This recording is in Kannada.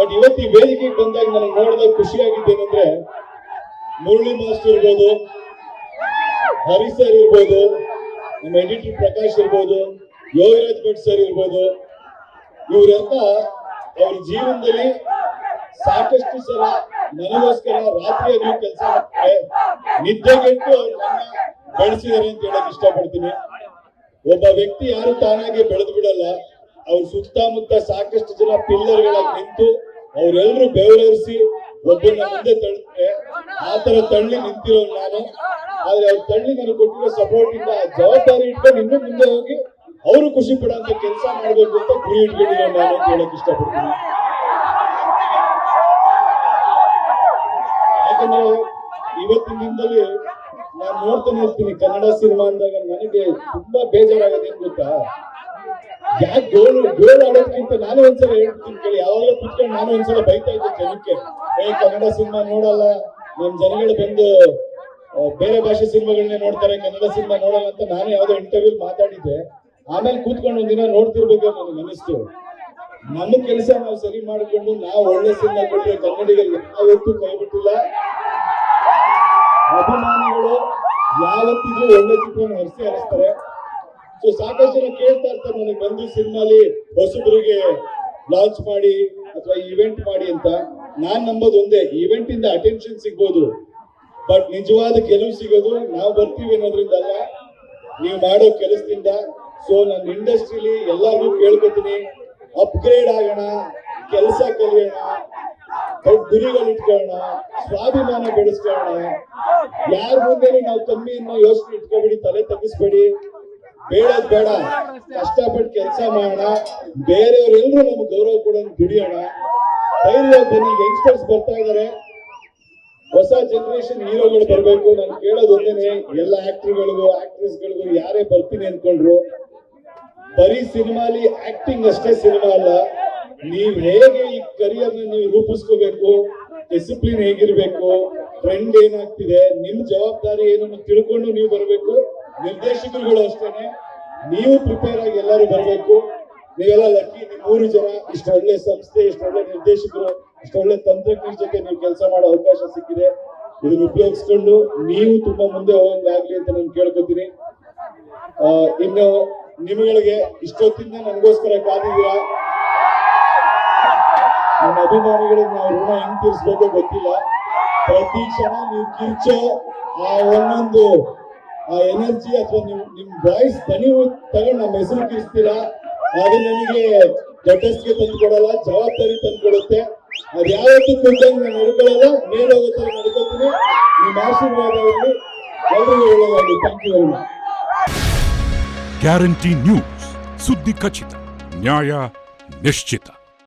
ಬಟ್ ಇವತ್ತು ವೇದಿಕೆಗೆ ಬಂದಾಗ ನಾನು ನೋಡಿದಾಗ ಖುಷಿಯಾಗಿದ್ದೇನೆಂದ್ರೆ ಮುರಳಿ ಮಾಸ್ಟರ್ ಇರ್ಬೋದು, ಹರಿ ಸರ್ ಇರ್ಬೋದು, ನಮ್ಮ ಎಡಿಟರ್ ಪ್ರಕಾಶ್ ಇರ್ಬೋದು, ಯೋಗರಾಜ್ ಭಟ್ ಸರ್ ಇರ್ಬೋದು. ಇವರೆಲ್ಲ ಅವ್ರ ಜೀವನದಲ್ಲಿ ಸಾಕಷ್ಟು ಸಲ ನನಗೋಸ್ಕರ ರಾತ್ರಿಯಾಗಿ ಕೆಲಸ ಮಾಡ್ತಾರೆ. ನಿದ್ದೆಗೆಟ್ಟು ಅವ್ರನ್ನ ಬೆಳೆಸಿದ್ದಾರೆ ಅಂತ ಹೇಳಕ್ ಇಷ್ಟಪಡ್ತೀನಿ. ಒಬ್ಬ ವ್ಯಕ್ತಿ ಯಾರು ತಾನಾಗೆ ಬೆಳೆದು ಬಿಡಲ್ಲ, ಅವ್ರ ಸುತ್ತಮುತ್ತ ಸಾಕಷ್ಟು ಜನ ಪಿಲ್ಲರ್ಗಳಾಗಿ ನಿಂತು ಅವರೆಲ್ಲರೂ ಬೆವರಿಸಿ ಒಬ್ಬನ ಮುಂದೆ ತಳ್ಳಿದ್ರೆ ಆ ತರ ತಳ್ಳಿ ನಿಂತಿರೋ ನಾನು. ಆದ್ರೆ ಅವ್ರು ತಳ್ಳಿ ನನಗೆ ಕೊಟ್ಟಿರೋ ಸಪೋರ್ಟ್ ಇಂದ ಆ ಜವಾಬ್ದಾರಿ ಇಟ್ಕೊಂಡು ಇನ್ನು ಮುಂದೆ ಹೋಗಿ ಅವರು ಖುಷಿ ಪಡೋಂತ ಕೆಲಸ ಮಾಡಬೇಕು ಅಂತ ಗುರಿ ಇಟ್ಕೊಂಡಿರೋ ನಾನು ಅಂತ ಹೇಳಕ್ ಇಷ್ಟಪಡ್ತೀನಿ. ಯಾಕಂದ್ರೆ ಇವತ್ತಿನ ದಿನದಲ್ಲಿ ನಾನು ನೋಡ್ತಾನೆ ಇರ್ತೀನಿ ಕನ್ನಡ ಸಿನಿಮಾ ಅಂದಾಗ ನನಗೆ ತುಂಬಾ ಬೇಜಾರಾಗದೇನ್ ಗೊತ್ತಾ? ಯಾಕೆ ಗೋಲು ಗೋಲ್ ಆಡೋದ್ಕಿಂತ ನಾನು ಒಂದ್ಸಲ ಹೇಳ್ತೀನಿ ಕೇಳಿ. ಯಾವಾಗಲೂ ಕುತ್ಕೊಂಡು ನಾನು ಒಂದ್ಸಲ ಬೈತಾ ಇದ್ದೆ ಜನಕ್ಕೆ. ಏ, ಕನ್ನಡ ಸಿನಿಮಾ ನೋಡಲ್ಲ. ನಮ್ ಜನಗಳು ಬಂದು ಬೇರೆ ಭಾಷೆ ಸಿನಿಮಾಗಳನ್ನ ನೋಡ್ತಾರೆ, ಕನ್ನಡ ಸಿನಿಮಾ ನೋಡಲ್ಲ ಅಂತ ನಾನು ಯಾವ್ದೋ ಇಂಟರ್ವ್ಯೂ ಮಾತಾಡಿದ್ದೆ. ಆಮೇಲೆ ಕೂತ್ಕೊಂಡು ಒಂದಿನ ನೋಡ್ತಿರ್ಬೇಕು ನನಗೆ ಅನಿಸ್ತು. ನಮ್ಮ ಕೆಲಸ ನಾವು ಸರಿ ಮಾಡಿಕೊಂಡು, ನಾವು ಒಳ್ಳೆ ಸಿನಿಮಾ ಕೊಟ್ಟರೆ ಕನ್ನಡಿಗರಿಗೆ ಯಾವತ್ತೂ ಕೈ ಬಿಟ್ಟಿಲ್ಲ. ಅಭಿಮಾನಿಗಳು ಯಾವತ್ತಿಗೂ ಒಳ್ಳೆ ಚಿತ್ರವನ್ನು ಹರಿಸಿ ಹರಿಸ್ತಾರೆ ಸೊ ಸಾಕಷ್ಟು ಜನ ಕೇಳ್ತಾ ಇರ್ತಾರೆ ನನಗೆ ಬಂದು ಸಿನಿಮಾಲಿ ಹೊಸಬರಿಗೆ ಲಾಂಚ್ ಮಾಡಿ ಅಥವಾ ಇವೆಂಟ್ ಮಾಡಿ ಅಂತ. ನಾನ್ ನಂಬೋದು ಒಂದೇ ಇವೆಂಟ್ ಇಂದ ಅಟೆನ್ಷನ್ ಸಿಗ್ಬೋದು. ಬಟ್ ನಿಜವಾದ ಗೆಲುವು ಸಿಗೋದು ನಾವು ಬರ್ತೀವಿ ಅನ್ನೋದ್ರಿಂದ ಅಲ್ಲ, ನೀವು ಮಾಡೋ ಕೆಲಸದಿಂದ. ಸೊ ನನ್ನ ಇಂಡಸ್ಟ್ರಿಲಿ ಎಲ್ಲರಿಗೂ ಕೇಳ್ಕೊತೀನಿ ಅಪ್ಗ್ರೇಡ್ ಆಗೋಣ, ಕೆಲಸ ಕಲಿಯೋಣ, ದೊಡ್ಡ ಗುರಿಗಳು ಇಟ್ಕೊಳ್ಳೋಣ, ಸ್ವಾಭಿಮಾನ ಬೆಳೆಸ್ಕೊಳ್ಳೋಣ. ಯಾರ ಮುಂದೆ ನಾವು ಕಮ್ಮಿಯನ್ನು ಯೋಚನೆ ಇಟ್ಕೋಬೇಡಿ, ತಲೆ ತಗ್ಗಿಸ್ಬೇಡಿ. ಬೇಡದ್ ಬೇಡ. ಕಷ್ಟಪಟ್ಟು ಕೆಲಸ ಮಾಡೋಣ. ಬೇರೆಯವರೆಲ್ಲರೂ ನಮ್ಗೆ ಗೌರವ ಕೊಡೋಣ ದುಡಿಯೋಣ. ಧೈರ್ಯ ಬನ್ನಿ ಯಂಗ್ಸ್ಟರ್ಸ್ ಬರ್ತಾ ಇದಾರೆ. ಹೊಸ ಜನರೇಷನ್ ಹೀರೋಗಳು ಬರಬೇಕು. ನಾನು ಕೇಳೋದು ಒಂದೇನೆ, ಎಲ್ಲ ಆಕ್ಟರ್ಗಳಿಗೂ ಆಕ್ಟ್ರೆಸ್ಗಳಿಗೂ ಯಾರೇ ಬರ್ತೀನಿ ಅನ್ಕೊಂಡ್ರು ಬರೀ ಸಿನಿಮಾಲಿ ಆಕ್ಟಿಂಗ್ ಅಷ್ಟೇ ಸಿನಿಮಾ ಅಲ್ಲ. ನೀವ್ ಹೇಗೆ ಈ ಕರಿಯರ್ ನೀವು ರೂಪಿಸ್ಕೋಬೇಕು ಡಿಸಿಪ್ಲಿನ್ ಹೇಗಿರ್ಬೇಕು ಟ್ರೆಂಡ್ ಏನಾಗ್ತಿದೆ, ನಿಮ್ ಜವಾಬ್ದಾರಿ ಏನನ್ನು ತಿಳ್ಕೊಂಡು ನೀವು ಬರಬೇಕು. ನಿರ್ದೇಶಕರುಗಳು ಅಷ್ಟೇನೆ. ನೀವು ಪ್ರಿಪೇರ್ ಆಗಿ ಎಲ್ಲರೂ ಬರಬೇಕು. ನೀವೆಲ್ಲ ಲಕ್ಕಿ ನಿಮ್ ಮೂರು ಜನ ಇಷ್ಟು ಒಳ್ಳೆ ಸಂಸ್ಥೆ, ಇಷ್ಟು ಒಳ್ಳೆ ನಿರ್ದೇಶಕರು, ಇಷ್ಟು ಒಳ್ಳೆ ತಂತ್ರಜ್ಞರ ಜೊತೆ ನೀವು ಕೆಲಸ ಮಾಡೋ ಅವಕಾಶ ಸಿಕ್ಕಿದೆ. ಇದನ್ನ ಉಪಯೋಗಿಸ್ಕೊಂಡು ನೀವು ತುಂಬಾ ಮುಂದೆ ಹೋಗಂಗಾಗ್ಲಿ ಅಂತ ನಾನು ಕೇಳ್ಕೊತೀನಿ. ಇನ್ನು ನಿಮ್ಗಳಿಗೆ ಇಷ್ಟೊತ್ತಿಂದ ನನಗೋಸ್ಕರ ಕಾದಿದ್ದೀರಾ? ನಮ್ಮ ಅಭಿಮಾನಿಗಳಿಗೆ ನಾವು ಋಣ ಹೆಂಗ್ ತೀರಿಸ್ಬೇಕೋ ಗೊತ್ತಿಲ್ಲ. ಪ್ರತಿ ಕ್ಷಣ ನೀವು ಕಿರ್ಚೋ ಆ ಒಂದೊಂದು ಆ ಎನರ್ಜಿ ಅಥವಾ ನಿಮ್ ನಿಮ್ ವಾಯ್ಸ್ ದನಿ ತಗೊಂಡು ನಮ್ಮ ಹೆಸರು ಕಿರಿಸ್ತೀರಾ? ಅದು ನನಗೆ ಜಟಸ್ಗೆ ತಂದು ಕೊಡಲ್ಲ ಜವಾಬ್ದಾರಿ ತಂದು ಕೊಡುತ್ತೆ ಅದ್ ಯಾವತ್ತೂ ಕುಂತಂಗೆ ನಾನು ನಡ್ಕೊಳ್ಳಲ್ಲ ಮೇಲೆ ನಡ್ಕೊತೀನಿ. ನಿಮ್ಮ ಆಶೀರ್ವಾದ ಇರಲಿ. ಒಳ್ಳೆಯದಾಗಲಿ thank you very guarantee news ಸುದ್ದಿ ಖಚಿತ ನ್ಯಾಯ ನಿಶ್ಚಿತ